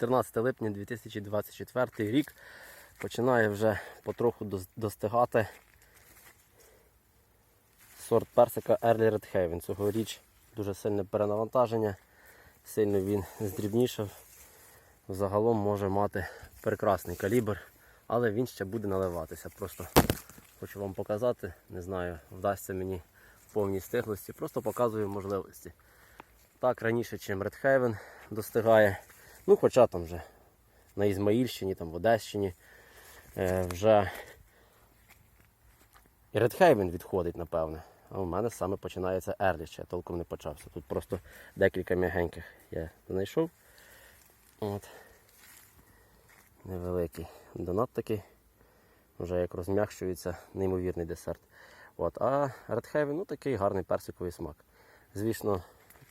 14 липня 2024 рік. Починає вже потроху достигати сорт персика Early Red Haven. Цьогоріч дуже сильне перенавантаження, сильно він здрібнішав. Загалом може мати прекрасний калібр, але він ще буде наливатися. Просто хочу вам показати, не знаю, вдасться мені в повній стиглості, просто показую можливості. Так, раніше, ніж Red Haven достигає. Ну, хоча там вже на Ізмаїльщині, там в Одещині е, вже і Haven відходить, напевне. А у мене саме починається ще я толком не почався. Тут просто декілька м'ягеньких я знайшов. От. Невеликий донат такий. Вже як розм'якшується неймовірний десерт. От. А Red ну такий гарний персиковий смак. Звісно,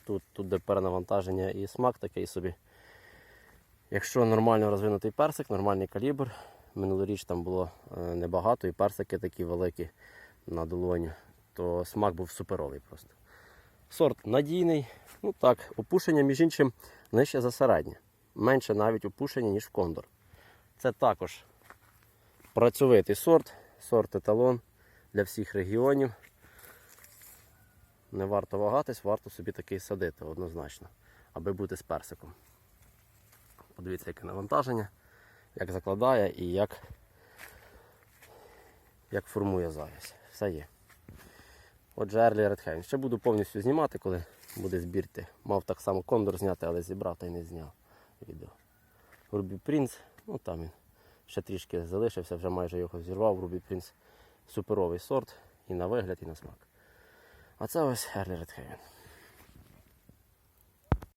тут, тут де перенавантаження і смак такий собі. Якщо нормально розвинутий персик, нормальний калібр. Минулоріч там було е, небагато і персики такі великі на долоні, то смак був суперовий просто. Сорт надійний, ну так, опушення, між іншим, нижче за середнє. Менше навіть опушення, ніж в кондор. Це також працьовитий сорт, сорт еталон для всіх регіонів. Не варто вагатись, варто собі такий садити однозначно, аби бути з персиком. Подивіться, яке навантаження, як закладає і як, як формує завязь. Все є. Отже, Red Haven. Ще буду повністю знімати, коли буде збірти. Мав так само кондор зняти, але зібрав та й не зняв відео. Ruby Prince, ну там він ще трішки залишився, вже майже його зірвав. Ruby Prince суперовий сорт і на вигляд, і на смак. А це ось Red Haven.